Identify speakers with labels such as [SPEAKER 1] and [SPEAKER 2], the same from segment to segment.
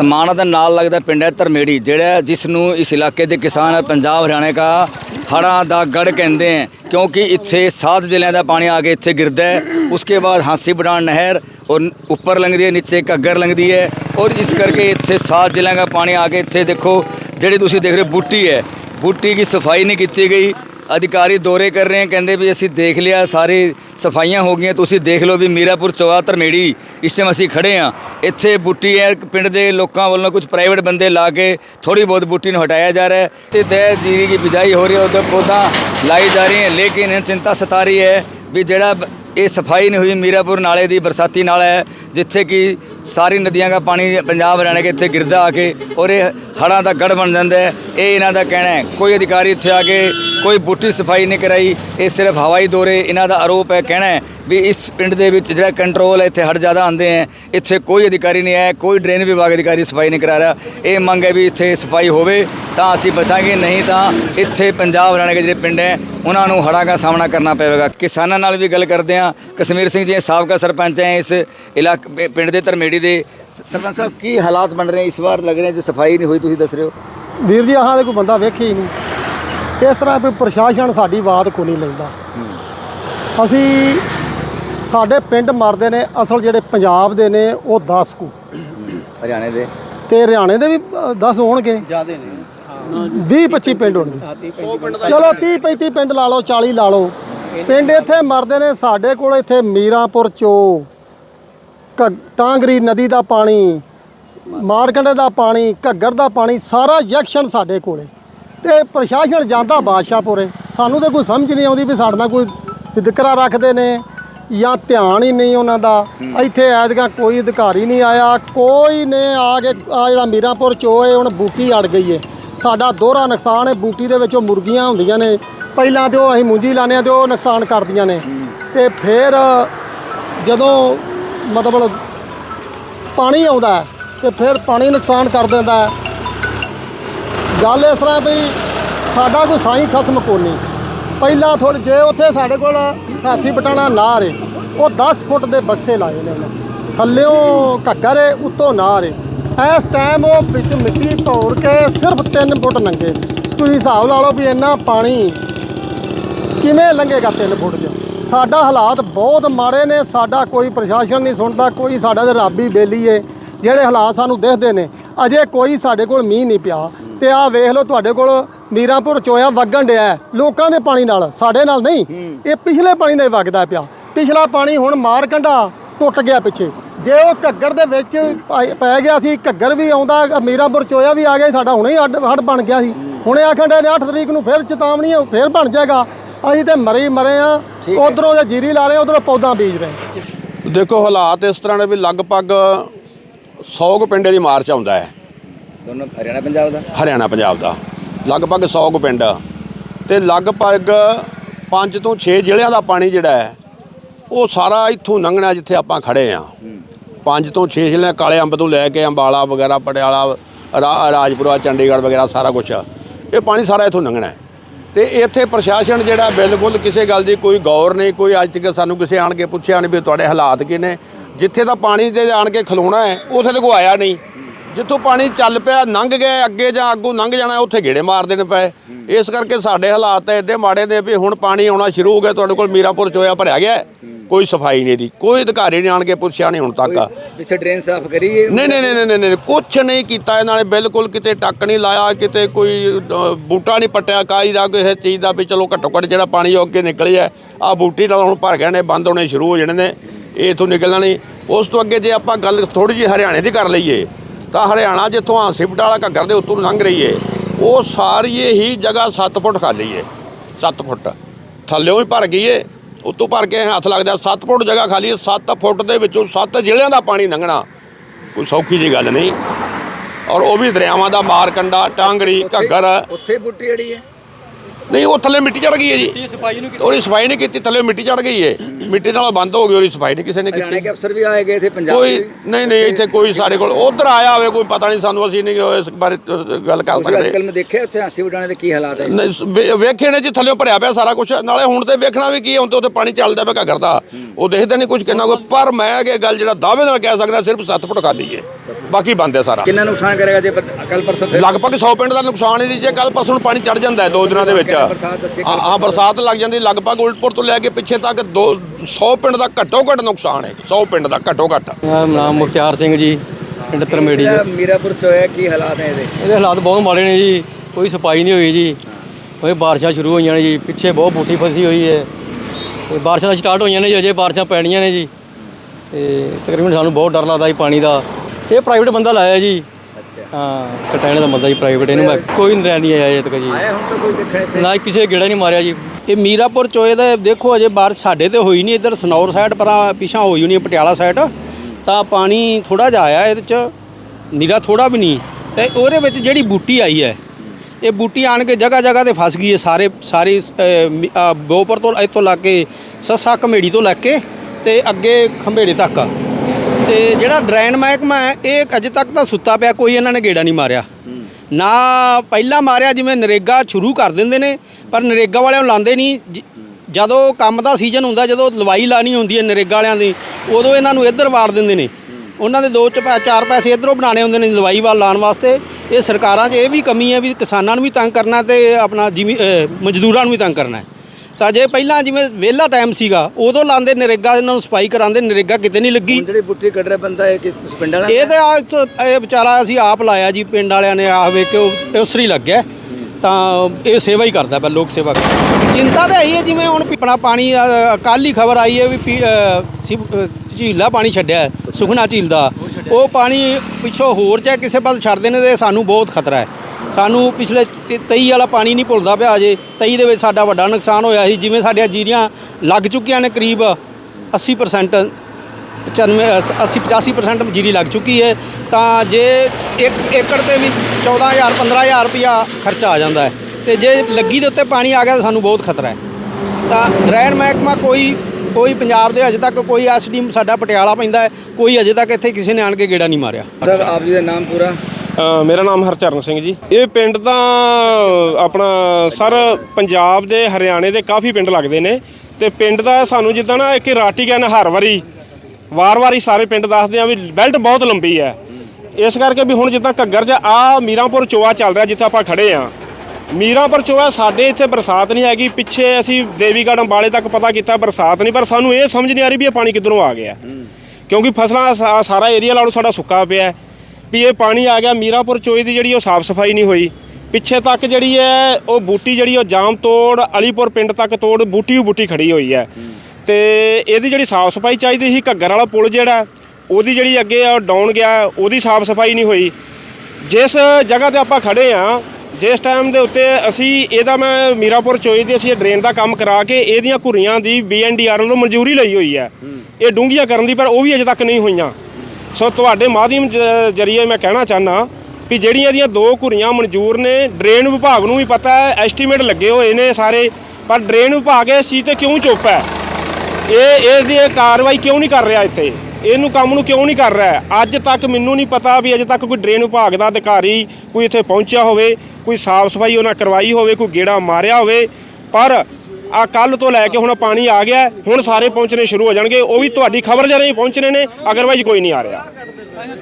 [SPEAKER 1] ਸਮਾਣਾ ਦੇ ਨਾਲ ਲੱਗਦਾ ਪਿੰਡ ਹੈ ਧਰਮੇੜੀ ਜਿਹੜਾ ਜਿਸ ਨੂੰ ਇਸ ਇਲਾਕੇ ਦੇ ਕਿਸਾਨ ਪੰਜਾਬ ਹਰਿਆਣੇ ਦਾ ਹੜ੍ਹਾਂ ਦਾ ਗੜ ਕਹਿੰਦੇ ਹੈ क्योंकि ਇੱਥੇ सात ਜ਼ਿਲ੍ਹਿਆਂ ਦਾ ਪਾਣੀ ਆ ਕੇ ਇੱਥੇ ਗਿਰਦਾ ਹੈ ਉਸਕੇ ਬਾਅਦ ਹਾਂਸੀ ਬਡਾਨ ਨਹਿਰ ਔਰ ਉੱਪਰ ਲੰਘਦੀ ਹੈ ਨੀਚੇ ਘੱਗਰ ਲੰਘਦੀ ਹੈ ਔਰ ਇਸ ਕਰਕੇ ਇੱਥੇ ਸਾਤ ਜ਼ਿਲ੍ਹਿਆਂ ਦਾ ਪਾਣੀ ਆ ਕੇ ਇੱਥੇ ਦੇਖੋ ਜਿਹੜੀ ਤੁਸੀਂ ਦੇਖ ਰਹੇ ਹੋ ਬੂਟੀ ਹੈ ਬੂਟੀ ਦੀ ਸਫਾਈ ਨਹੀਂ ਕੀਤੀ ਗਈ ਅਧਿਕਾਰੀ ਦੌਰੇ ਕਰ ਰਹੇ ਹਨ ਕਹਿੰਦੇ ਵੀ ਅਸੀਂ ਦੇਖ ਲਿਆ, ਸਾਰੇ ਸਫਾਈਆਂ ਹੋ ਗਈਆਂ, ਤੁਸੀਂ ਦੇਖ ਲਓ ਵੀ ਮੀਰਾਪੁਰ ਚੌਆ ਧਰਮੇੜੀ, ਇਸ ਟਾਈਮ ਅਸੀਂ ਖੜੇ ਆ। ਇੱਥੇ ਬੁੱਟੀ ਹੈ ਪਿੰਡ ਦੇ ਲੋਕਾਂ ਵੱਲੋਂ ਕੁਝ ਪ੍ਰਾਈਵੇਟ ਬੰਦੇ ਲਾ ਕੇ ਥੋੜੀ ਬਹੁਤ ਬੁੱਟੀ ਨੂੰ ਹਟਾਇਆ ਜਾ ਰਿਹਾ ਹੈ। ਤੇ ਤੈ ਜੀਰੀ ਦੀ ਬਿਜਾਈ ਹੋ ਰਹੀ ਹੈ ਉਧਰ ਪੌਦਾ ਲਾਈ ਜਾ ਰਹੀ ਹੈ ਲੇਕਿਨ ਇਹ ਚਿੰਤਾ ਸਤਾ ਰਹੀ ਹੈ ਵੀ ਜਿਹੜਾ ਇਹ ਸਫ਼ਾਈ ਨਹੀਂ ਹੋਈ ਮੀਰਾਪੁਰ ਨਾਲੇ ਦੀ, ਬਰਸਾਤੀ ਨਾਲਾ ਹੈ, ਜਿੱਥੇ ਕਿ ਸਾਰੀ ਨਦੀਆਂ ਦਾ ਪਾਣੀ ਪੰਜਾਬ ਹਰਿਆਣਾ ਕੇ ਇੱਥੇ ਗਿਰਦਾ ਆ ਕੇ ਔਰ ਇਹ ਹੜ੍ਹਾਂ ਦਾ ਗੜ ਬਣ ਜਾਂਦਾ ਹੈ। ਇਹ ਇਹਨਾਂ ਦਾ ਕਹਿਣਾ ਹੈ। ਕੋਈ ਅਧਿਕਾਰੀ ਇੱਥੇ ਆ ਕੇ ਕੋਈ ਬੂਟੀ ਸਫ਼ਾਈ ਨਹੀਂ ਕਰਾਈ। ਇਹ ਸਿਰਫ ਹਵਾਈ ਦੌਰੇ ਇਹਨਾਂ ਦਾ ਆਰੋਪ ਹੈ, ਕਹਿਣਾ ਹੈ ਵੀ ਇਸ ਪਿੰਡ ਦੇ ਵਿੱਚ ਜਿਹੜਾ ਕੰਟਰੋਲ ਹੈ, ਇੱਥੇ ਹੜ ਜ਼ਿਆਦਾ ਆਉਂਦੇ ਹੈ। ਇੱਥੇ ਕੋਈ ਅਧਿਕਾਰੀ ਨਹੀਂ ਆਇਆ, ਕੋਈ ਡਰੇਨ ਵਿਭਾਗ ਅਧਿਕਾਰੀ ਸਫ਼ਾਈ ਨਹੀਂ ਕਰਾ ਰਿਹਾ। ਇਹ ਮੰਗ ਹੈ ਵੀ ਇੱਥੇ ਸਫ਼ਾਈ ਹੋਵੇ ਤਾਂ ਅਸੀਂ ਬਚਾਂਗੇ, ਨਹੀਂ ਤਾਂ ਇੱਥੇ ਪੰਜਾਬ ਹਰਿਆਣਾ ਦੇ ਜਿਹੜੇ ਪਿੰਡ ਹੈ, ਉਹਨਾਂ ਨੂੰ ਹੜ੍ਹਾਂ ਦਾ ਸਾਹਮਣਾ ਕਰਨਾ ਪਵੇਗਾ। ਕਿਸਾਨਾਂ ਨਾਲ ਵੀ ਗੱਲ ਕਰਦੇ ਹਾਂ। ਕਸ਼ਮੀਰ ਸਿੰਘ ਜੀ ਸਾਬਕਾ ਸਰਪੰਚ ਹੈ ਇਸ ਇਲਾਕੇ ਪਿੰਡ ਦੇ ਧਰਮੇ ਧਰਮੇੜੀ ਦੇ ਸਰਪੰਚ ਸਾਹਿਬ ਕੀ ਹਾਲਾਤ ਬਣ ਰਹੇ? ਇਸ ਵਾਰ ਲੱਗ ਰਿਹਾ ਜੇ ਸਫ਼ਾਈ ਨਹੀਂ ਹੋਈ ਤੁਸੀਂ ਦੱਸ ਰਹੇ ਹੋ?
[SPEAKER 2] ਵੀਰ ਜੀ ਆਹਾਂ ਦੇ ਕੋਈ ਬੰਦਾ ਵੇਖਿਆ ਹੀ ਨਹੀਂ। ਇਸ ਤਰ੍ਹਾਂ ਕੋਈ ਪ੍ਰਸ਼ਾਸਨ ਸਾਡੀ ਬਾਤ ਕੋ ਨਹੀਂ ਲੈਂਦਾ। ਅਸੀਂ ਸਾਡੇ ਪਿੰਡ ਮਰਦੇ ਨੇ ਅਸਲ ਜਿਹੜੇ ਪੰਜਾਬ ਦੇ ਨੇ ਉਹ 10 ਕੁ।
[SPEAKER 1] ਹਰਿਆਣੇ ਦੇ?
[SPEAKER 2] ਤੇ ਹਰਿਆਣੇ ਦੇ ਵੀ 10 ਹੋਣਗੇ। ਜ਼ਿਆਦੇ ਨੇ। 20 25 ਪਿੰਡ ਹੋਣਗੇ। ਚਲੋ 30 35 ਪਿੰਡ ਲਾ ਲਓ 40 ਲਾ ਲਓ। ਪਿੰਡ ਇੱਥੇ ਮਰਦੇ ਨੇ ਸਾਡੇ ਕੋਲ ਇੱਥੇ ਮੀਰਾਂਪੁਰ ਚੋ। ਟਾਂਗਰੀ ਨਦੀ ਦਾ ਪਾਣੀ ਮਾਰਕੰਡੇ ਦਾ ਪਾਣੀ ਘੱਗਰ ਦਾ ਪਾਣੀ ਸਾਰਾ ਜੈਕਸ਼ਨ ਸਾਡੇ ਕੋਲੇ। ਤੇ ਪ੍ਰਸ਼ਾਸਨ ਜਾਂਦਾ ਬਾਦਸ਼ਾਹਪੁਰੇ ਸਾਨੂੰ ਤੇ ਕੋਈ ਸਮਝ ਨਹੀਂ ਆਉਂਦੀ ਵੀ ਸਾਡੇ ਨਾਲ ਕੋਈ ਵਿਦਕਰਾ ਰੱਖਦੇ ਨੇ ਜਾਂ ਧਿਆਨ ਹੀ ਨਹੀਂ ਉਹਨਾਂ ਦਾ। ਇੱਥੇ ਐਦਗਾ ਕੋਈ ਅਧਿਕਾਰੀ ਨਹੀਂ ਆਇਆ। ਕੋਈ ਨੇ ਆ ਕੇ ਆ ਜਿਹੜਾ ਮੀਰਾਂਪੁਰ ਚੋ ਹੈ ਹੁਣ ਬੂਟੀ ਅੜ ਗਈ ਹੈ ਸਾਡਾ ਦੋਹਰਾ ਨੁਕਸਾਨ ਹੈ ਬੂਟੀ ਦੇ ਵਿੱਚੋਂ ਮੁਰਗੀਆਂ ਹੁੰਦੀਆਂ ਨੇ। ਪਹਿਲਾਂ ਤੇ ਉਹ ਅਸੀਂ ਮੁੰਜੀ ਲਾਉਂਦੇ ਹਾਂ ਤੇ ਉਹ ਨੁਕਸਾਨ ਕਰਦੀਆਂ ਨੇ। ਤੇ ਫਿਰ ਜਦੋਂ ਮਤਲਬ ਪਾਣੀ ਆਉਂਦਾ ਹੈ ਤੇ ਫਿਰ ਪਾਣੀ ਨੁਕਸਾਨ ਕਰ ਦਿੰਦਾ ਗੱਲ ਇਸ ਤਰ੍ਹਾਂ ਵੀ ਸਾਡਾ ਕੋਈ ਸਾਈ ਖਤਮ ਕੋਨੀ। ਪਹਿਲਾਂ ਥੋੜ੍ਹੇ ਜੇ ਉੱਥੇ ਸਾਡੇ ਕੋਲ ਹਾਸੀ ਬਟਾਣਾ ਨਾਰ ਏ ਉਹ 10 ਫੁੱਟ ਦੇ ਬਕਸੇ ਲਾਏ ਨੇ ਉਹਨਾਂ ਥੱਲਿਓਂ ਘੱਗਰ ਏ ਉੱਤੋਂ ਨਾਰ ਏ ਇਸ ਟਾਈਮ ਉਹ ਵਿੱਚ ਮਿੱਟੀ ਧੌਰ ਕੇ ਸਿਰਫ 3 ਫੁੱਟ ਨੰਗੇ ਤੁਸੀਂ ਹਿਸਾਬ ਲਾ ਲਓ ਵੀ ਇੰਨਾ ਪਾਣੀ ਕਿਵੇਂ ਲੰਘੇਗਾ 3 ਫੁੱਟ ਚ? ਸਾਡਾ ਹਾਲਾਤ ਬਹੁਤ ਮਾੜੇ ਨੇ, ਸਾਡਾ ਕੋਈ ਪ੍ਰਸ਼ਾਸਨ ਨਹੀਂ ਸੁਣਦਾ, ਕੋਈ ਸਾਡਾ ਤੇ ਰੱਬ ਹੀ ਬੇਲੀ ਏ। ਜਿਹੜੇ ਹਾਲਾਤ ਸਾਨੂੰ ਦਿਖਦੇ ਨੇ, ਅਜੇ ਕੋਈ ਸਾਡੇ ਕੋਲ ਮੀਂਹ ਨਹੀਂ ਪਿਆ। ਤੇ ਆਹ ਵੇਖ ਲਓ ਤੁਹਾਡੇ ਕੋਲ ਮੀਰਾਂਪੁਰ ਚੋਇਆ ਵਗਣ ਡਿਆ ਲੋਕਾਂ ਦੇ ਪਾਣੀ ਨਾਲ, ਸਾਡੇ ਨਾਲ ਨਹੀਂ। ਇਹ ਪਿਛਲੇ ਪਾਣੀ ਨਾਲ ਹੀ ਵਗਦਾ ਪਿਆ। ਪਿਛਲਾ ਪਾਣੀ ਹੁਣ ਮਾਰ ਮਾਰਕੰਡਾ ਟੁੱਟ ਗਿਆ ਪਿੱਛੇ। ਜੇ ਉਹ ਘੱਗਰ ਦੇ ਵਿੱਚ ਪਾਈ- ਪੈ ਗਿਆ ਸੀ, ਘੱਗਰ ਵੀ ਆਉਂਦਾ, ਮੀਰਾਂਪੁਰ ਚੋਇਆ ਵੀ ਆ ਗਿਆ ਸਾਡਾ ਹੁਣੇ ਹੀ ਹੱਡ ਹੱਡ ਬਣ ਗਿਆ ਸੀ। ਹੁਣੇ ਆਖਣ ਦੇ ਨੇ 8 ਤਰੀਕ ਨੂੰ ਫਿਰ ਚੇਤਾਵਨੀ ਫਿਰ ਬਣ ਜਾਏਗਾ। ਅਸੀਂ ਤੇ ਮਰੇ ਹੀ ਮਰੇ ਆ। ਉਧਰੋਂ ਦੇ ਜੀਰੀ ਲਾ ਰਹੇ ਉਧਰੋਂ ਪੌਦਾ ਬੀਜ ਰਹੇ।
[SPEAKER 3] ਦੇਖੋ ਹਾਲਾਤ ਇਸ ਤਰ੍ਹਾਂ ਦੇ ਵੀ ਲਗਭਗ 100 ਕੁ ਪਿੰਡ ਦੀ ਮਾਰਚ ਆਉਂਦਾ ਹੈ।
[SPEAKER 1] ਦੋਨੋਂ ਹਰਿਆਣਾ ਪੰਜਾਬ ਦਾ?
[SPEAKER 3] ਹਰਿਆਣਾ ਪੰਜਾਬ ਦਾ। ਲਗਭਗ 100 ਕੁ ਪਿੰਡ। ਤੇ ਲਗਭਗ 5 ਤੋਂ 6 ਜ਼ਿਲ੍ਹਿਆਂ ਦਾ ਪਾਣੀ ਜਿਹੜਾ ਹੈ ਉਹ ਸਾਰਾ ਇੱਥੋਂ ਲੰਘਣਾ ਜਿੱਥੇ ਆਪਾਂ ਖੜੇ ਆ 5 ਤੋਂ 6 ਜ਼ਿਲ੍ਹੇ ਕਾਲੇ ਅੰਬ ਤੋਂ ਲੈ ਕੇ ਅੰਬਾਲਾ ਵਗੈਰਾ ਪਟਿਆਲਾ ਰਾ- ਰਾਜਪੁਰਾ ਚੰਡੀਗੜ੍ਹ ਵਗੈਰਾ ਸਾਰਾ ਕੁਝ ਇਹ ਪਾਣੀ ਸਾਰਾ ਇੱਥੋਂ ਲੰਘਣਾ ਹੈ। ਤੇ ਇੱਥੇ ਪ੍ਰਸ਼ਾਸਨ ਜਿਹੜਾ ਬਿਲਕੁਲ ਕਿਸੇ ਗੱਲ ਦੀ ਕੋਈ ਗੌਰ ਨਹੀਂ, ਕੋਈ ਅੱਜ ਤੱਕ ਸਾਨੂੰ ਕਿਸੇ ਆਣ ਕੇ ਪੁੱਛਿਆ ਨਹੀਂ ਵੀ ਤੁਹਾਡੇ ਹਾਲਾਤ ਕੀ ਨੇ ਜਿੱਥੇ ਤਾਂ ਪਾਣੀ ਦੇ ਆਣ ਕੇ ਖਲੋਣਾ ਹੈ, ਉੱਥੇ ਤਾਂ ਕੋਈ ਆਇਆ ਨਹੀਂ। ਜਿੱਥੋਂ ਪਾਣੀ ਚੱਲ ਪਿਆ, ਲੰਘ ਗਏ ਅੱਗੇ ਜਾਂ ਅੱਗੋਂ ਲੰਘ ਜਾਣਾ, ਉੱਥੇ ਗੇੜੇ ਮਾਰ ਦੇਣੇ ਪਏ। ਇਸ ਕਰਕੇ ਸਾਡੇ ਹਾਲਾਤ ਤਾਂ ਏਡੇ ਮਾੜੇ ਨੇ ਵੀ ਹੁਣ ਪਾਣੀ ਆਉਣਾ ਸ਼ੁਰੂ ਹੋ ਗਿਆ, ਤੁਹਾਡੇ ਕੋਲ ਮੀਰਾਪੁਰ ਚੋਇਆ ਭਰਿਆ ਗਿਆ ਕੋਈ ਸਫ਼ਾਈ ਨਹੀਂ ਦੀ ਕੋਈ ਅਧਿਕਾਰੀ ਨੇ ਆਣ ਕੇ ਪੁੱਛਿਆ ਨਹੀਂ ਹੁਣ ਤੱਕ।
[SPEAKER 1] ਪਿੱਛੇ ਡਰੇਨ ਸਾਫ਼ ਕਰੀਏ
[SPEAKER 3] ਨਹੀਂ ਨਹੀਂ ਨਹੀਂ ਨਹੀਂ ਨਹੀਂ ਕੁਝ ਨਹੀਂ ਕੀਤਾ ਇਹਨਾਂ ਨੇ ਬਿਲਕੁਲ ਕਿਤੇ ਟੱਕ ਨਹੀਂ ਲਾਇਆ ਕਿਤੇ ਕੋਈ ਬੂਟਾ ਨਹੀਂ ਪੱਟਿਆ ਕਾਈ ਦਾ ਕਿਸੇ ਚੀਜ਼ ਦਾ ਵੀ ਚਲੋ ਘੱਟੋ ਘੱਟ ਜਿਹੜਾ ਪਾਣੀ ਉਹ ਅੱਗੇ ਨਿਕਲਿਆ ਆ ਬੂਟੀ ਨਾਲ ਹੁਣ ਭਰ ਗਏ ਨੇ ਬੰਦ ਹੋਣੇ ਸ਼ੁਰੂ ਹੋ ਜਾਣੇ ਨੇ ਇਹ ਇਥੋਂ ਨਿਕਲਣਾ ਨਹੀਂ। ਉਸ ਤੋਂ ਅੱਗੇ ਜੇ ਆਪਾਂ ਗੱਲ ਥੋੜੀ ਜਿਹੀ ਹਰਿਆਣੇ ਦੀ ਕਰ ਲਈਏ ਤਾਂ ਹਰਿਆਣਾ ਜਿੱਥੋਂ ਹਾਂਸੀ ਬਟਾਲਾ ਘੱਗਰ ਦੇ ਉੱਤੋਂ ਲੰਘ ਰਹੀ ਏ ਉਹ ਸਾਰੀ ਹੀ ਜਗ੍ਹਾ 7 ਫੁੱਟ ਖਾਲੀ ਏ 7 ਫੁੱਟ। ਥੱਲਿਓਂ ਹੀ ਭਰ ਗਈ ਏ ਉਤੋਂ ਭਰ ਕੇ ਹੱਥ ਲੱਗਦਾ 7 ਫੁੱਟ ਜਗ੍ਹਾ ਖਾਲੀ ਏ 7 ਫੁੱਟ ਦੇ ਵਿੱਚੋਂ 7 ਜ਼ਿਲ੍ਹਿਆਂ ਦਾ ਪਾਣੀ ਲੰਘਣਾ। ਕੋਈ ਸੌਖੀ ਜੀ ਗੱਲ ਨਹੀਂ। ਔਰ ਉਹ ਵੀ ਦਰਿਆਵਾਂ ਦਾ ਮਾਰਕੰਡਾ, ਟਾਂਗਰੀ, ਘੱਗਰ।
[SPEAKER 1] ਉੱਥੇ ਬੁੱਟੀ ਜਿਹੜੀ ਹੈ।
[SPEAKER 3] ਨਹੀਂ ਉਹ ਥੱਲੇ ਮਿੱਟੀ ਚੜ ਗਈ ਹੈ ਜੀ। ਉਹਦੀ ਸਫ਼ਾਈ ਨਹੀਂ ਕੀਤੀ ਥੱਲੇ ਮਿੱਟੀ ਚੜ ਗਈ ਹੈ। ਮਿੱਟੀ ਨਾਲ ਬੰਦ ਹੋ ਗਈ ਉਹਦੀ ਸਫ਼ਾਈ ਨਹੀਂ ਕਿਸੇ ਨੇ
[SPEAKER 1] ਹਰਿਆਣੇ
[SPEAKER 3] ਕੀਤੀ।
[SPEAKER 1] ਕੇ ਅਫਸਰ ਵੀ ਆਏ ਗਏ ਥੇ ਪੰਜਾਬ
[SPEAKER 3] ਕੋਈ ਨਹੀਂ ਨਹੀਂ ਇੱਥੇ ਕੋਈ ਸਾਡੇ ਕੋਲ ਉਧਰ ਆਇਆ ਹੋਵੇ ਕੋਈ ਪਤਾ ਨਹੀਂ ਸਾਨੂੰ ਅਸੀਂ ਨਹੀਂ ਇਸ ਬਾਰੇ ਗੱਲ ਕਰ ਸਕਦੇ।
[SPEAKER 1] ਕੱਲ੍ਹ ਮੈਂ ਦੇਖਿਆ ਉੱਥੇ ਹਾਸੀ ਉਡਾਣੇ ਦੇ ਕੀ ਹਾਲਾਤ ਹੈ?
[SPEAKER 3] ਵੇਖੇ ਨੇ ਜੀ ਥੱਲੇ ਭਰਿਆ ਪਿਆ ਸਾਰਾ ਕੁਝ ਨਾਲੇ ਹੁਣ ਤੇ ਵੇਖਣਾ ਵੀ ਕੀ ਹੈ, ਹੁਣ ਤੇ ਉੱਥੇ ਪਾਣੀ ਚੱਲਦਾ ਪਿਆ ਘੱਗਰ ਦਾ। ਉਹ ਦੇਖਦਾ ਨਹੀਂ ਕੁਝ ਕਹਿੰਦਾ ਕੋਈ ਪਰ ਮੈਂ ਇਹ ਗੱਲ ਜਿਹੜਾ ਦਾਅਵੇ ਨਾਲ ਕਹਿ ਸਕਦਾ ਸਿਰਫ 7 ਫੁੱਟ ਖਾਲੀ ਹੈ। ਬਾਕੀ ਬੰਦ ਹੈ ਸਾਰਾ।
[SPEAKER 1] ਕਿੰਨਾ ਨੁਕਸਾਨ ਕਰੇਗਾ ਜੇ ਕੱਲ ਪਰਸੋਂ
[SPEAKER 3] ਲਗਭਗ 100 ਪਿੰਡ ਦਾ ਨੁਕਸਾਨ ਹੈ ਜੀ ਜੇ ਕੱਲ ਪਰਸੋਂ ਨੂੰ ਪਾਣੀ ਚੜ ਜਾਂਦਾ ਹੈ ਦੋ ਦਿਨਾਂ ਦੇ ਵਿੱਚ।
[SPEAKER 1] ਬਰਸਾਤ ਦੱਸੀ
[SPEAKER 3] ਹਾਂ ਹਾਂ, ਬਰਸਾਤ ਲੱਗ ਜਾਂਦੀ ਲਗਭਗ ਉਲਟਪੁਰ ਤੋਂ ਲੈ ਕੇ ਪਿੱਛੇ ਤੱਕ ਦੋ 100 ਪਿੰਡ ਦਾ ਘੱਟੋ ਘੱਟ ਨੁਕਸਾਨ ਹੈ। 100 ਪਿੰਡ ਦਾ ਘੱਟੋ ਘੱਟ।
[SPEAKER 4] ਨਾਮ ਮੁਖਤਿਆਰ ਸਿੰਘ ਜੀ ਪਿੰਡ ਤਰਮੇੜੀ ਜੀ।
[SPEAKER 1] ਮੀਰਾਪੁਰ ਚ ਹੋਇਆ ਕੀ ਹਾਲਾਤ ਹੈ ਇਹਦੇ?
[SPEAKER 4] ਇਹਦੇ ਹਾਲਾਤ ਬਹੁਤ ਮਾੜੇ ਨੇ ਜੀ ਕੋਈ ਸਫ਼ਾਈ ਨਹੀਂ ਹੋਈ ਜੀ। ਉਹ ਬਾਰਿਸ਼ਾਂ ਸ਼ੁਰੂ ਹੋਈਆਂ ਨੇ ਜੀ ਪਿੱਛੇ ਬਹੁਤ ਬੂਟੀ ਫਸੀ ਹੋਈ ਹੈ। ਤੇ ਬਾਰਿਸ਼ਾਂ ਦਾ ਸਟਾਰਟ ਹੋਈਆਂ ਨੇ ਜੀ ਅਜੇ ਬਾਰਿਸ਼ਾਂ ਪੈਣੀਆਂ ਨੇ ਜੀ। ਤੇ ਤਕਰੀਬਨ ਸਾਨੂੰ ਬਹੁਤ ਡਰ ਲੱਗਦਾ ਜੀ ਪਾਣੀ ਦਾ। ਇਹ ਪ੍ਰਾਈਵੇਟ ਬੰਦਾ ਲਾਇਆ ਜੀ। ਹਾਂ ਕਟਾਣੇ ਦਾ ਬੰਦਾ ਜੀ ਪ੍ਰਾਈਵੇਟ ਇਹਨੂੰ ਮੈਂ ਕੋਈ ਨਹੀਂ ਨਹੀਂ ਆਇਆ ਅਜੇ ਤੱਕ ਜੀ।
[SPEAKER 1] ਆਇਆ ਹੁਣ ਤਾਂ ਕੋਈ ਦੇਖਿਆ ਇੱਥੇ?
[SPEAKER 4] ਨਾ ਕਿਸੇ ਗੇੜਾ ਨਹੀਂ ਮਾਰਿਆ ਜੀ।
[SPEAKER 5] ਇਹ ਮੀਰਾਪੁਰ ਚੋਏ ਦਾ ਦੇਖੋ ਅਜੇ ਬਾਰਿਸ਼ ਸਾਡੇ ਤੇ ਹੋਈ ਨਹੀਂ ਇੱਧਰ ਸਨੌਰ ਸਾਈਡ ਪਰਾਂ ਪਿਛਾਂ ਹੋਈ ਨਹੀਂ ਪਟਿਆਲਾ ਸਾਈਡ ਤਾਂ ਪਾਣੀ ਥੋੜਾ ਜਿਹਾ ਆਇਆ ਇਹਦੇ ਚ ਨੀਰਾ ਥੋੜਾ ਵੀ ਨਹੀਂ। ਤੇ ਉਹਦੇ ਵਿੱਚ ਜਿਹੜੀ ਬੂਟੀ ਆਈ ਹੈ ਇਹ ਬੂਟੀ ਆਣ ਕੇ ਜਗ੍ਹਾ ਜਗ੍ਹਾ ਤੇ ਫਸ ਗਈ ਹੈ ਸਾਰੇ ਸਾਰੀ ਬੋਪਰ ਤੋਂ ਇੱਥੋਂ ਲੱਗ ਕੇ ਸੱਸਾ ਘਮੇੜੀ ਤੋਂ ਲੱਗ ਕੇ ਤੇ ਅੱਗੇ ਖੰਬੇੜੇ ਤੱਕ। ਤੇ ਜਿਹੜਾ ਡਰੇਨ ਮਹਿਕਮਾ ਹੈ, ਇਹ ਅਜੇ ਤੱਕ ਤਾਂ ਸੁੱਤਾ ਪਿਆ, ਕੋਈ ਇਹਨਾਂ ਨੇ ਗੇੜਾ ਨਹੀਂ ਮਾਰਿਆ। ਨਾ ਪਹਿਲਾਂ ਮਾਰਿਆ ਜਿਵੇਂ ਨਰੇਗਾ ਸ਼ੁਰੂ ਕਰ ਦਿੰਦੇ ਨੇ, ਪਰ ਨਰੇਗਾ ਵਾਲਿਆਂ ਲਾਉਂਦੇ ਨਹੀਂ। ਜ- ਜਦੋਂ ਕੰਮ ਦਾ ਸੀਜ਼ਨ ਹੁੰਦਾ, ਜਦੋਂ ਲਵਾਈ ਲਾਣੀ ਹੁੰਦੀ ਹੈ ਨਰੇਗਾ ਵਾਲਿਆਂ ਦੀ, ਉਦੋਂ ਇਹਨਾਂ ਨੂੰ ਇੱਧਰ ਵਾੜ ਦਿੰਦੇ ਨੇ। ਉਹਨਾਂ ਦੇ ਦੋ ਚ ਪੈ- ਚਾਰ ਪੈਸੇ ਇੱਧਰੋਂ ਬਣਾਣੇ ਹੁੰਦੇ ਨੇ ਲਵਾਈ ਵਾਲ ਲਾਉਣ ਵਾਸਤੇ। ਇਹ ਸਰਕਾਰਾਂ 'ਚ ਇਹ ਵੀ ਕਮੀ ਹੈ ਵੀ ਕਿਸਾਨਾਂ ਨੂੰ ਵੀ ਤੰਗ ਕਰਨਾ ਤੇ ਆਪਣਾ ਜਿਮੀ ਮਜ਼ਦੂਰਾਂ ਨੂੰ ਵੀ ਤੰਗ ਕਰਨਾ ਤਾਂ ਜੇ ਪਹਿਲਾਂ ਜਿਵੇਂ ਵਿਹਲਾ ਟਾਈਮ ਸੀਗਾ ਉਦੋਂ ਲਾਉਂਦੇ ਨਰੇਗਾ ਇਹਨਾਂ ਨੂੰ ਸਫ਼ਾਈ ਕਰਾਉਂਦੇ ਨਰੇਗਾ ਕਿਤੇ ਨਹੀਂ ਲੱਗੀ।
[SPEAKER 1] ਹੁਣ ਜਿਹੜੀ ਬੁੱਟੀ ਕੱਢ ਰਿਹਾ ਬੰਦਾ ਇਹ ਕਿਸ ਤੁਸੀਂ ਪਿੰਡ ਵਾਲਾ?
[SPEAKER 5] ਇਹ ਤੇ ਆ ਇੱਥੋਂ ਇਹ ਵਿਚਾਰਾ ਅਸੀਂ ਆਪ ਲਾਇਆ ਜੀ ਪਿੰਡ ਵਾਲਿਆਂ ਨੇ ਆਹ ਵੇਖ ਕੇ ਉਹ ਉਸਰੀ ਲੱਗਿਆ ਤਾਂ ਇਹ ਸੇਵਾ ਹੀ ਕਰਦਾ ਪਿਆ ਲੋਕ ਸੇਵਾ ਕਰਦਾ ਚਿੰਤਾ ਤਾਂ ਇਹੀ ਹੈ ਜਿਵੇਂ ਹੁਣ ਪਿਪਣਾ ਪਾਣੀ ਕੱਲ ਹੀ ਖਬਰ ਆਈ ਹੈ ਵੀ ਪੀ- ਅ, ਅ, ਝੀਲ ਦਾ ਪਾਣੀ ਛੱਡਿਆ ਹੈ, ਸੁਖਨਾ ਝੀਲ ਦਾ। ਉਹ ਪਾਣੀ ਪਿੱਛੋਂ ਹੋਰ ਚਾਹੇ ਕਿਸੇ ਪਾਸੇ ਛੱਡਦੇ ਨੇ ਤੇ ਸਾਨੂੰ ਬਹੁਤ ਖਤਰਾ ਹੈ। ਸਾਨੂੰ ਪਿਛਲੇ 23 ਵਾਲਾ ਪਾਣੀ ਨਹੀਂ ਭੁੱਲਦਾ ਪਿਆ ਅਜੇ। 23 ਦੇ ਵਿੱਚ ਸਾਡਾ ਵੱਡਾ ਨੁਕਸਾਨ ਹੋਇਆ ਸੀ। ਜਿਵੇਂ ਸਾਡੀਆਂ ਜੀਰੀਆਂ ਲੱਗ ਚੁੱਕੀਆਂ ਨੇ ਕਰੀਬ 80% 95 80 85% ਜੀਰੀ ਲੱਗ ਚੁੱਕੀ ਹੈ। ਤਾਂ ਜੇ ਇੱਕ ਏਕੜ ਤੇ ਵੀ 14000 15000 ਰੁਪਇਆ ਖਰਚਾ ਆ ਜਾਂਦਾ ਹੈ। ਤੇ ਜੇ ਲੱਗੀ ਦੇ ਉੱਤੇ ਪਾਣੀ ਆ ਗਿਆ ਤਾਂ ਸਾਨੂੰ ਬਹੁਤ ਖਤਰਾ ਹੈ। ਤਾਂ ਡਰੇਨ ਮਹਿਕਮਾ ਕੋਈ ਕੋਈ ਪੰਜਾਬ ਦੇ ਅਜੇ ਤੱਕ ਕੋਈ ਐਸਡੀਐਮ ਸਾਡਾ ਪਟਿਆਲਾ ਪੈਂਦਾ ਹੈ। ਕੋਈ ਅਜੇ ਤੱਕ ਇੱਥੇ ਕਿਸੇ ਨੇ ਆਣ ਕੇ ਗੇੜਾ ਨਹੀਂ ਮਾਰਿਆ।
[SPEAKER 1] ਸਰ, ਆਪ ਜੀ ਦਾ ਨਾਮ ਪੂਰਾ?
[SPEAKER 6] ਮੇਰਾ ਨਾਮ ਹਰਚਰਨ ਸਿੰਘ ਜੀ। ਇਹ ਪਿੰਡ ਤਾਂ ਆਪਣਾ ਸਰ ਪੰਜਾਬ ਦੇ ਹਰਿਆਣੇ ਦੇ ਕਾਫੀ ਪਿੰਡ ਲੱਗਦੇ ਨੇ। ਤੇ ਪਿੰਡ ਦਾ ਸਾਨੂੰ ਜਿੱਦਾਂ ਨਾ ਇੱਕ ਰਾਟੀ ਗਨ ਹਰ ਵਾਰੀ ਵਾਰ-ਵਾਰ ਹੀ ਸਾਰੇ ਪਿੰਡ ਦੱਸਦੇ ਆ ਵੀ ਬੈਲਟ ਬਹੁਤ ਲੰਬੀ ਹੈ। ਇਸ ਕਰਕੇ ਵੀ ਹੁਣ ਜਿੱਦਾਂ ਘੱਗਰ 'ਚ ਆ ਮੀਰਾਂਪੁਰ ਚੋਆ ਚੱਲ ਰਿਹਾ ਜਿੱਥੇ ਆਪਾਂ ਖੜੇ ਆ। ਮੀਰਾਂਪੁਰ ਚੋਆ ਸਾਡੇ ਇੱਥੇ ਬਰਸਾਤ ਨਹੀਂ ਹੈਗੀ। ਪਿੱਛੇ ਅਸੀਂ ਦੇਵੀਗੜ੍ਹ ਅੰਬਾਲੇ ਤੱਕ ਪਤਾ ਕੀਤਾ ਬਰਸਾਤ ਨਹੀਂ ਪਰ ਸਾਨੂੰ ਇਹ ਸਮਝ ਨਹੀਂ ਆ ਰਹੀ ਵੀ ਇਹ ਪਾਣੀ ਕਿੱਧਰੋਂ ਆ ਗਿਆ। ਕਿਉਂਕਿ ਫਸਲਾਂ ਸਾਰਾ ਏਰੀਆ ਲਾੜੋ ਸਾਡਾ ਸੁੱਕਾ ਪਿਆ। ਹੈ। ਵੀ ਇਹ ਪਾਣੀ ਆ ਗਿਆ। ਮੀਰਾਪੁਰ ਚੋਈ ਦੀ ਜਿਹੜੀ ਉਹ ਸਾਫ਼ ਸਫ਼ਾਈ ਨਹੀਂ ਹੋਈ। ਪਿੱਛੇ ਤੱਕ ਜਿਹੜੀ ਹੈ ਉਹ ਬੂਟੀ ਜਿਹੜੀ ਉਹ ਜਾਮ ਤੋੜ ਅਲੀਪੁਰ ਪਿੰਡ ਤੱਕ ਤੋੜ ਬੂਟੀ ਹੀ ਬੂਟੀ ਖੜੀ ਹੋਈ ਹੈ। ਤੇ ਇਹਦੀ ਜਿਹੜੀ ਸਾਫ਼ ਸਫ਼ਾਈ ਚਾਹੀਦੀ ਸੀ ਘੱਗਰ ਵਾਲਾ ਪੁਲ ਜਿਹੜਾ ਉਹਦੀ ਜਿਹੜੀ ਅੱਗੇ ਆ ਡਾਊਨ ਗਿਆ ਉਹਦੀ ਸਾਫ਼ ਸਫ਼ਾਈ ਨਹੀਂ ਹੋਈ। ਜਿਸ ਜਗ੍ਹਾ ਤੇ ਆਪਾਂ ਖੜੇ ਆ ਜਿਸ ਟਾਈਮ ਦੇ ਉੱਤੇ ਅਸੀਂ ਇਹਦਾ ਮੈਂ ਮੀਰਾਪੁਰ ਚੋਈ ਦੀ ਅਸੀਂ ਡਰੇਨ ਦਾ ਕੰਮ ਕਰਾ ਕੇ ਇਹਦੀਆਂ ਘੁਰੀਆਂ ਦੀ ਬੀਐਨਡੀਆਰ ਵੱਲੋਂ ਮਨਜ਼ੂਰੀ ਲਈ ਹੋਈ ਹੈ। ਇਹ ਡੂੰਘੀਆਂ ਕਰਨ ਦੀ ਪਰ ਉਹ ਵੀ ਅਜੇ ਤੱਕ ਨਹੀਂ ਹੋਈਆਂ। ਸੋ ਤੁਹਾਡੇ ਮਾਧਿਅਮ ਜ- ਜਰੀਏ ਮੈਂ ਕਹਿਣਾ ਚਾਹਨਾ ਵੀ ਜਿਹੜੀਆਂ ਇਹਦੀਆਂ ਦੋ ਘੁਰੀਆਂ ਮਨਜ਼ੂਰ ਨੇ, ਡਰੇਨ ਵਿਭਾਗ ਨੂੰ ਵੀ ਪਤਾ ਹੈ, ਐਸਟੀਮੇਟ ਲੱਗੇ ਹੋਏ ਨੇ ਸਾਰੇ, ਪਰ ਡਰੇਨ ਵਿਭਾਗ ਇਸ ਚੀਜ਼ ਤੇ ਕਿਉਂ ਚੁੱਪ ਹੈ? ਇਹ ਇਹਦੀ ਇਹ ਕਾਰਵਾਈ ਕਿਉਂ ਨਹੀਂ ਕਰ ਰਿਹਾ ਇੱਥੇ? ਇਹਨੂੰ ਕੰਮ ਨੂੰ ਕਿਉਂ ਨਹੀਂ ਕਰ ਰਿਹਾ? ਅੱਜ ਤੱਕ ਮੈਨੂੰ ਨਹੀਂ ਪਤਾ ਵੀ ਅਜੇ ਤੱਕ ਕੋਈ ਡਰੇਨ ਵਿਭਾਗ ਦਾ ਅਧਿਕਾਰੀ ਕੋਈ ਇੱਥੇ ਪਹੁੰਚਿਆ ਹੋਵੇ, ਕੋਈ ਸਾਫ਼ ਸਫ਼ਾਈ ਉਹਨਾਂ ਕਰਵਾਈ ਹੋਵੇ, ਕੋਈ ਗੇੜਾ ਮਾਰਿਆ ਹੋਵੇ, ਪਰ ਆ ਕੱਲ ਤੋਂ ਲੈ ਕੇ ਹੁਣ ਪਾਣੀ ਆ ਗਿਆ ਹੁਣ ਸਾਰੇ ਪਹੁੰਚਣੇ ਸ਼ੁਰੂ ਹੋ ਜਾਣਗੇ ਉਹ ਵੀ ਤੁਹਾਡੀ ਖਬਰ ਜਰੇ ਹੀ ਪਹੁੰਚਣੇ ਨੇ ਅਗਰਵਾਈਜ਼ ਕੋਈ ਨਹੀਂ ਆ ਰਿਹਾ।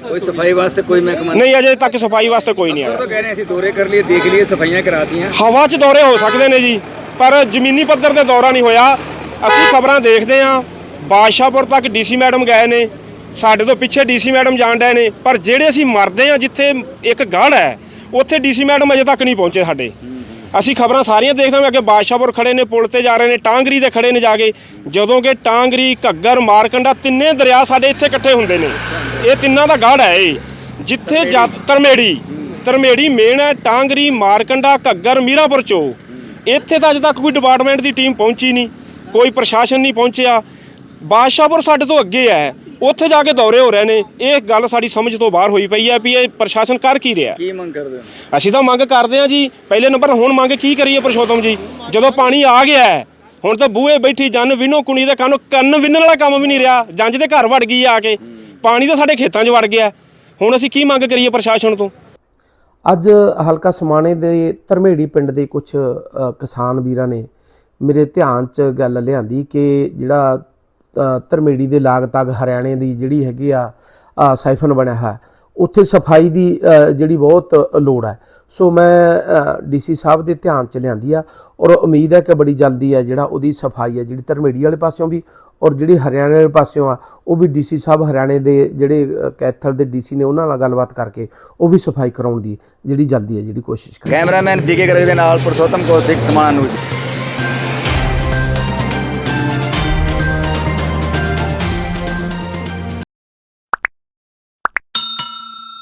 [SPEAKER 1] ਕੋਈ ਸਫ਼ਾਈ ਵਾਸਤੇ ਕੋਈ ਮਹਿਕਮਾ ਨਹੀਂ
[SPEAKER 6] ਅਜੇ ਤੱਕ ਸਫ਼ਾਈ ਵਾਸਤੇ ਕੋਈ ਨਹੀਂ ਆਇਆ
[SPEAKER 1] ਤਾਂ ਕਹਿ ਰਹੇ ਅਸੀਂ ਦੌਰੇ ਕਰ ਲਈਏ ਦੇਖ ਲਈਏ ਸਫਾਈਆਂ ਕਰਾਤੀਆਂ।
[SPEAKER 6] ਹਵਾ 'ਚ ਦੌਰੇ ਹੋ ਸਕਦੇ ਨੇ ਜੀ ਪਰ ਜ਼ਮੀਨੀ ਪੱਧਰ ਤੇ ਦੌਰਾ ਨਹੀਂ ਹੋਇਆ। ਅਸੀਂ ਖਬਰਾਂ ਦੇਖਦੇ ਹਾਂ ਬਾਦਸ਼ਾਹਪੁਰ ਤੱਕ ਡੀਸੀ ਮੈਡਮ ਗਏ ਨੇ ਸਾਡੇ ਤੋਂ ਪਿੱਛੇ ਡੀਸੀ ਮੈਡਮ ਜਾਣ ਡਏ ਨੇ ਪਰ ਜਿਹੜੇ ਅਸੀਂ ਮਰਦੇ ਹਾਂ ਜਿੱਥੇ ਇੱਕ ਗੜ ਹੈ ਉੱਥੇ ਡੀਸੀ ਮੈਡਮ ਅਜੇ ਤੱਕ ਨਹੀਂ ਪਹੁੰਚੇ ਸਾਡੇ। ਅਸੀਂ ਖਬਰਾਂ ਸਾਰੀਆਂ ਦੇਖਦੇ ਹਾਂ ਅੱਗੇ ਬਾਦਸ਼ਾਹਪੁਰ ਖੜੇ ਨੇ ਪੁਲ ਤੇ ਜਾ ਰਹੇ ਨੇ ਟਾਂਗਰੀ ਦੇ ਖੜੇ ਨੇ ਜਾ ਕੇ। ਜਦੋਂ ਕਿ ਟਾਂਗਰੀ ਘੱਗਰ ਮਾਰਕੰਡਾ ਤਿੰਨੇ ਦਰਿਆ ਸਾਡੇ ਇੱਥੇ ਇਕੱਠੇ ਹੁੰਦੇ ਨੇ। ਇਹ ਤਿੰਨਾਂ ਦਾ ਗੜ ਹੈ ਇਹ। ਜਿੱਥੇ ਤਰਮੇੜੀ ਤਰਮੇੜੀ ਮੇਨ ਹੈ ਟਾਂਗਰੀ ਮਾਰਕੰਡਾ ਘੱਗਰ ਮੀਰਾਪੁਰ ਚੋ। ਇੱਥੇ ਤਾਂ ਅਜੇ ਤੱਕ ਕੋਈ ਡਿਪਾਰਟਮੈਂਟ ਦੀ ਟੀਮ ਪਹੁੰਚੀ ਨਹੀਂ ਕੋਈ ਪ੍ਰਸ਼ਾਸਨ ਨਹੀਂ ਪਹੁੰਚਿਆ। ਬਾਦਸ਼ਾਹਪੁਰ ਸਾਡੇ ਤੋਂ ਅੱਗੇ ਹੈ। ਉੱਥੇ ਜਾ ਕੇ ਦੌਰੇ ਹੋ ਰਹੇ ਨੇ। ਇਹ ਗੱਲ ਸਾਡੀ ਸਮਝ ਤੋਂ ਬਾਹਰ ਹੋਈ ਪਈ ਹੈ ਵੀ ਇਹ ਪ੍ਰਸ਼ਾਸਨ ਕਰ ਕੀ ਰਿਹਾ।
[SPEAKER 1] ਕੀ ਮੰਗ ਕਰਦੇ ਹੋ?
[SPEAKER 6] ਅਸੀਂ ਤਾਂ ਮੰਗ ਕਰਦੇ ਹਾਂ ਜੀ ਪਹਿਲੇ ਨੰਬਰ ਹੁਣ ਮੰਗ ਕੀ ਕਰੀਏ ਪਰਸ਼ੋਤਮ ਜੀ? ਜਦੋਂ ਪਾਣੀ ਆ ਗਿਆ ਹੈ ਹੁਣ ਤਾਂ ਬੂਹੇ ਬੈਠੀ ਜਨ ਵਿਨੋ ਕੁਣੀ ਦੇ ਕੰਨ ਕੰਨ ਵਿੰਨਣ ਵਾਲਾ ਕੰਮ ਵੀ ਨਹੀਂ ਰਿਹਾ। ਜੰਜ ਦੇ ਘਰ ਵੜ ਗਈ ਆ ਕੇ। ਪਾਣੀ ਤਾਂ ਸਾਡੇ ਖੇਤਾਂ 'ਚ ਵੜ ਗਿਆ। ਹੁਣ ਅਸੀਂ ਕੀ ਮੰਗ ਕਰੀਏ ਪ੍ਰਸ਼ਾਸਨ ਤੋਂ?
[SPEAKER 7] ਅੱਜ ਹਲਕਾ ਸਮਾਣੇ ਦੇ ਧਰਮੇੜੀ ਪਿੰਡ ਦੇ ਕੁਝ ਕਿਸਾਨ ਵੀਰਾਂ ਨੇ ਮੇਰੇ ਧਿਆਨ 'ਚ ਗੱਲ ਲਿਆਂਦੀ ਕਿ ਜਿਹੜਾ ਧਰਮੇੜੀ ਦੇ ਲਾਗ ਤੱਕ ਹਰਿਆਣੇ ਦੀ ਜਿਹੜੀ ਹੈਗੀ ਆ ਸਾਈਫਨ ਬਣਿਆ ਹੈ ਉੱਥੇ ਸਫ਼ਾਈ ਦੀ ਜਿਹੜੀ ਬਹੁਤ ਲੋੜ ਹੈ। ਸੋ ਮੈਂ ਡੀਸੀ ਸਾਹਿਬ ਦੇ ਧਿਆਨ ਚ ਲਿਆਂਦੀ ਆ ਔਰ ਉਮੀਦ ਹੈ ਕਿ ਬੜੀ ਜਲਦੀ ਹੈ ਜਿਹੜਾ ਉਹਦੀ ਸਫ਼ਾਈ ਹੈ ਜਿਹੜੀ ਧਰਮੇੜੀ ਵਾਲੇ ਪਾਸਿਓਂ ਵੀ ਔਰ ਜਿਹੜੀ ਹਰਿਆਣੇ ਵਾਲੇ ਪਾਸਿਓਂ ਆ, ਉਹ ਵੀ ਡੀਸੀ ਸਾਹਿਬ ਹਰਿਆਣੇ ਦੇ ਜਿਹੜੇ ਕੈਥਲ ਦੇ ਡੀਸੀ ਨੇ ਉਹਨਾਂ ਨਾਲ ਗੱਲਬਾਤ ਕਰਕੇ ਉਹ ਵੀ ਸਫ਼ਾਈ ਕਰਾਉਣ ਦੀ ਜਿਹੜੀ ਜਲਦੀ ਹੈ ਜਿਹੜੀ ਕੋਸ਼ਿਸ਼ ਕਰ
[SPEAKER 1] ਕੈਮਰਾਮੈਨ ਬੀਕੇ ਗਰਗ ਦੇ ਨਾਲ ਪੁਰਸ਼ੋਤਮ ਕੌਸ਼ਿਕ ਸਮਾਣਾ ਨਿਊਜ਼।